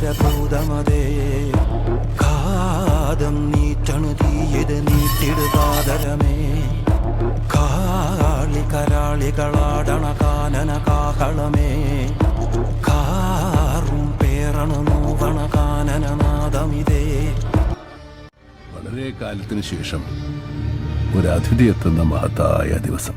ഭൂതമതേ കാതം നീറ്റണു തീയത് നീട്ടിടുകാതരമേ കാളി കരാളികളാടണ കാനന കാഹളമേ. കാറും പേറണു മൂവണ കാനനനാദമിതേ വളരെ കാലത്തിന് ശേഷം ഒരു അതിഥി എത്തുന്ന മഹത്തായ ദിവസം.